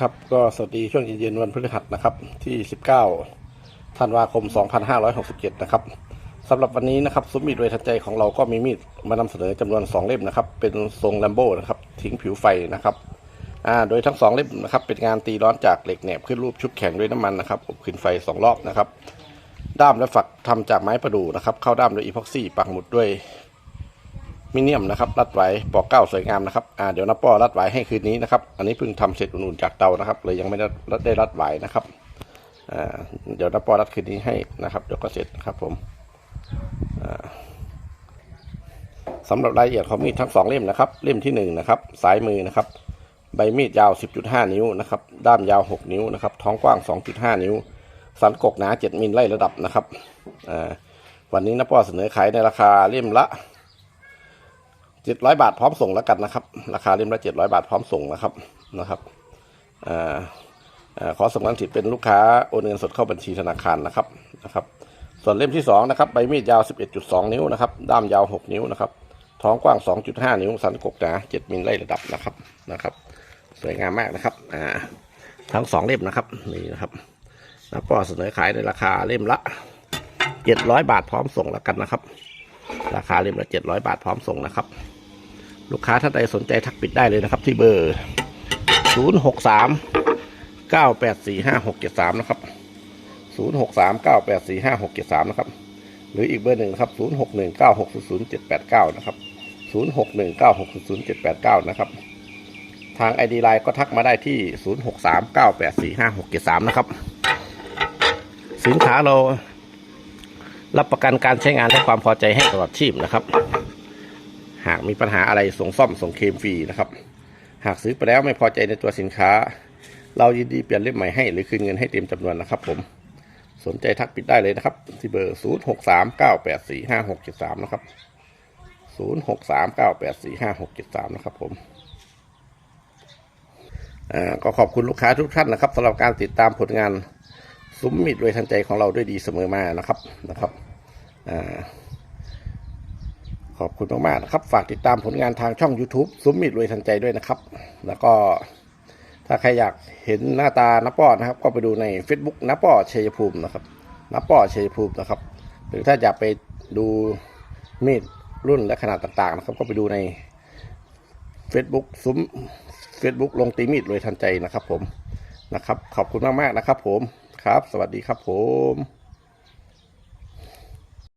ครับก็สวัสดีช่วงเย็นๆวันพฤหัสนะครับที่ 19ธันวาคม 2567 นะครับสำหรับวันนี้นะครับซุ้มมีดโดยทันใจของเราก็มีมีดมานำเสนอจำนวน 2 เล่มนะครับ เป็นทรงแลมโบ้นะครับทิ้งผิวไฟนะครับอ่าโดยทั้ง 2 เล่มนะครับเป็นงานตีร้อนจากเหล็กแหนบขึ้นรูปชุบแข็งด้วยน้ำมันนะครับอบขึ้นไฟ 2 รอบนะครับด้ามและฝักทำจากไม้ประดู่นะครับ เข้าด้ามด้วยอีพ็อกซี่ปักหมุดด้วย มิเนียมนะครับรัดไว้ปอกเก้าสวยงามนะครับอ่าเดี๋ยวนับป้อรัดไว้ให้คืนนี้นะครับ อันนี้เพิ่งทำเสร็จอุ่นๆจากเตานะครับเลยยังไม่ได้รัดได้รัดไว้นะครับอ่าเดี๋ยวนับป้อรัดคืนนี้ให้นะครับเดี๋ยวก็เสร็จนะครับผมอ่าสำหรับรายละเอียดของมีดทั้งสองเล่มนะครับ เล่มที่หนึ่งนะครับสายมือนะครับ ใบมีดยาว 10.5 นิ้วนะครับ ด้ามยาว 6 นิ้วนะครับ ท้องกว้าง 2.5 นิ้ว สันกกหนา 7 มิลไล่ระดับนะครับอ่าวันนี้นับป้อเสนอขายในราคาเล่มละ เจ็ดร้อยบาทพร้อมส่งแล้วกันนะครับ ราคาเล่มละเจ็ดร้อยบาทพร้อมส่งนะครับนะครับอ่าขอสำคัญสิทธิ์เป็นลูกค้าโอนเงินสดเข้าบัญชีธนาคารนะครับนะครับ ส่วนเล่มที่สองนะครับใบมีดยาว 11.2 นิ้วนะครับ ด้ามยาว 6 นิ้วนะครับ ท้องกว้าง 2.5 นิ้ว สันกกหนา7มิลไล่ระดับนะครับนะครับ สวยงามมากนะครับอ่าทั้งสองเล่มนะครับนี่นะครับแล้วก็เสนอขายในราคาเล่มละ 700 บาทพร้อมส่งแล้วกันนะครับ ราคาเล่มละ 700 บาทพร้อมส่งนะครับ ลูกค้าท่านใดสนใจทักปิดได้เลยนะครับ ที่เบอร์ 0 6 3 9 8 4 5 6 7 3 นะครับ 0 6 3 9 8 4 5 6 7 3 นะครับ หรืออีกเบอร์หนึ่งครับ 0 6 1 9 6 0 0 7 8 9 นะครับ 0 6 1 9 6 0 0 7 8 9 นะครับ ทาง ID Line ก็ทักมาได้ที่ 0 6 3 9 8 4 5 6 7 3 นะครับ สินค้าเรารับประกันการใช้งานและความพอใจให้ตลอดชีพนะครับ หากมีปัญหาอะไรส่งซ่อมส่งเคลมฟรีนะครับ หากซื้อไปแล้วไม่พอใจในตัวสินค้า เรายินดีเปลี่ยนเล่มใหม่ให้หรือคืนเงินให้เต็มจำนวนนะครับ ผม สนใจทักปิดได้เลยนะครับ ที่เบอร์ 0 6 3 9 8 4 5 6 7 3 นะครับ 0 6 3 9 8 4 5 6 7 3 นะครับ ผมอ่าก็ขอบคุณลูกค้าทุกท่านนะครับสำหรับการติดตามผลงานซุ้มมิดรวยทันใจของเราด้วยดีเสมอมานะครับนะครับอ่า ขอบคุณมากๆนะครับ ฝากติดตามผลงานทางช่อง YouTube ซุ้มมิดรวยทันใจด้วยนะครับ แล้วก็ถ้าใครอยากเห็นหน้าตาน้าป้อนะครับ ก็ไปดูใน Facebook น้าป้อชัยภูมินะครับน้าป้อชัยภูมินะครับ หรือถ้าอยากไปดูมีดรุ่นและขนาดต่างๆนะครับ ก็ไปดูใน Facebook ซุ้ม Facebook ลงตีมีดรวยทันใจนะครับ ผมนะครับ ขอบคุณมากๆนะครับ ผมครับ สวัสดีครับผม